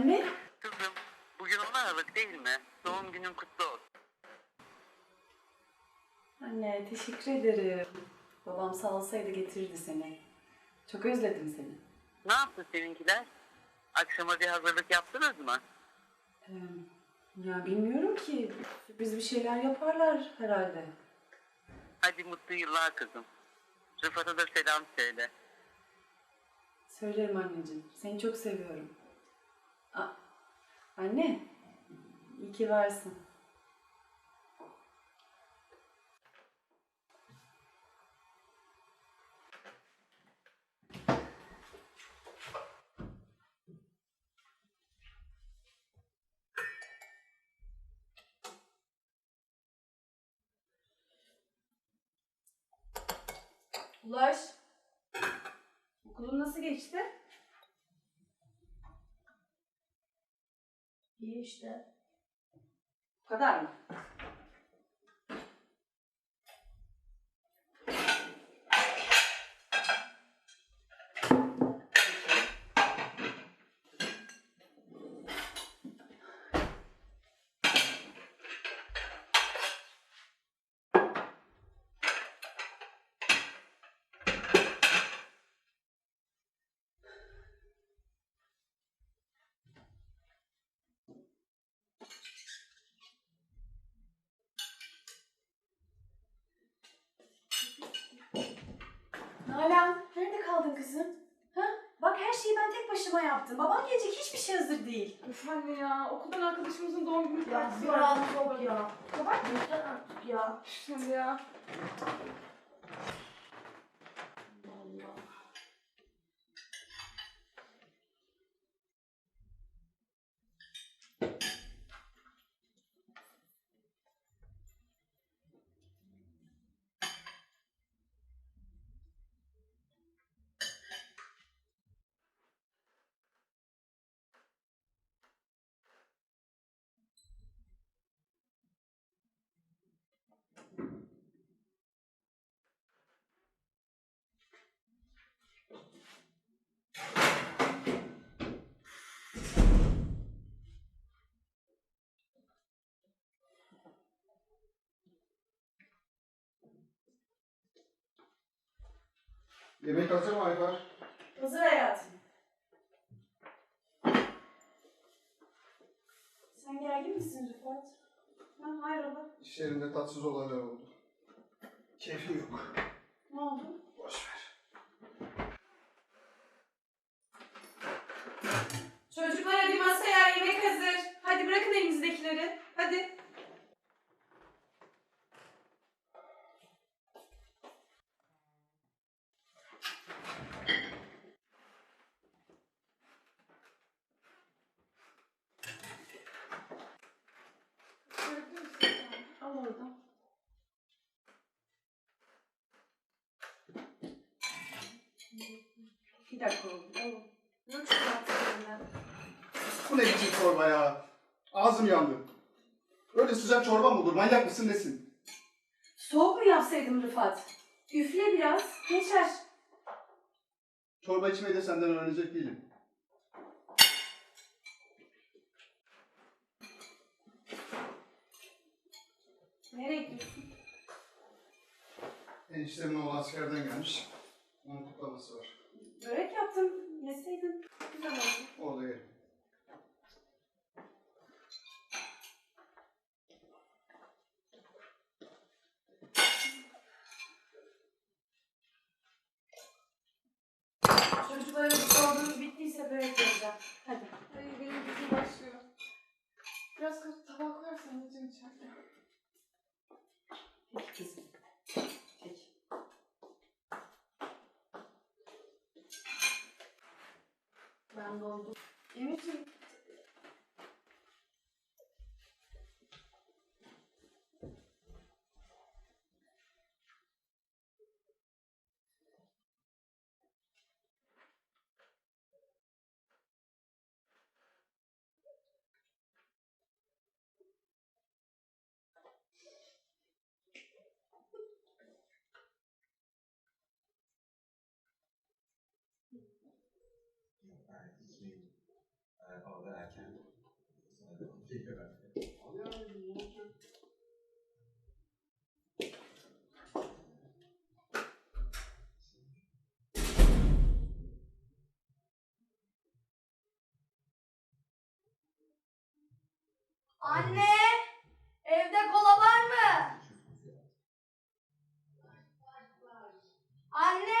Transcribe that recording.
Anne? Kızım, bugün 10 Aralık değil mi? Doğum günün kutlu olsun. Anne teşekkür ederim. Babam sağ olsaydı getirirdi seni. Çok özledim seni. Ne yaptı seninkiler? Akşama bir hazırlık yaptınız mı? Ee, ya bilmiyorum ki. Biz bir şeyler yaparlar herhalde. Hadi mutlu yıllar kızım. Rıfat'a da selam söyle. Söylerim anneciğim. Seni çok seviyorum. Anne. iyi ki varsın. Ulaş. Okulun nasıl geçti? İyi işte. Bu kadar mı? Nalan, nerede kaldın kızım? Ha? Bak her şeyi ben tek başıma yaptım. Baban gelecek hiçbir şey hazır değil. Üf anne ya okuldan arkadaşımızın doğum günü Ya partisi var. rahat ol ya. Kapat artık ya. Şimdi ya. Yemek hazır mı Ayfer? Hazır hayatım. Sen gergin misin Rıfat? Ha, hayrola? İş yerinde tatsız olaylar oldu. Keyfim yok. Ne oldu? Boş ver. Çocuklar hadi masaya yemek hazır. Hadi bırakın elinizdekileri. Hadi. Görebilir misin sen? Al oradan. Bir dakika oldu. Yok şu. Bu ne biçim çorba ya? Ağzım yandı. Öyle sıcak çorba mı olur? Manyak mısın nesin? Soğuk mu yapsaydım Rıfat? Üfle biraz. Geçer. Çorba içmeyi de senden öğrenecek değilim. Nereye gidiyorsun? Eniştemin oğlu askerden gelmiş. Kutlaması var. Börek yaptım. Yeseydin. Güzel oldu. Orada yerim. 因为是 havalar erken. Anne! Evde kola var mı? Anne!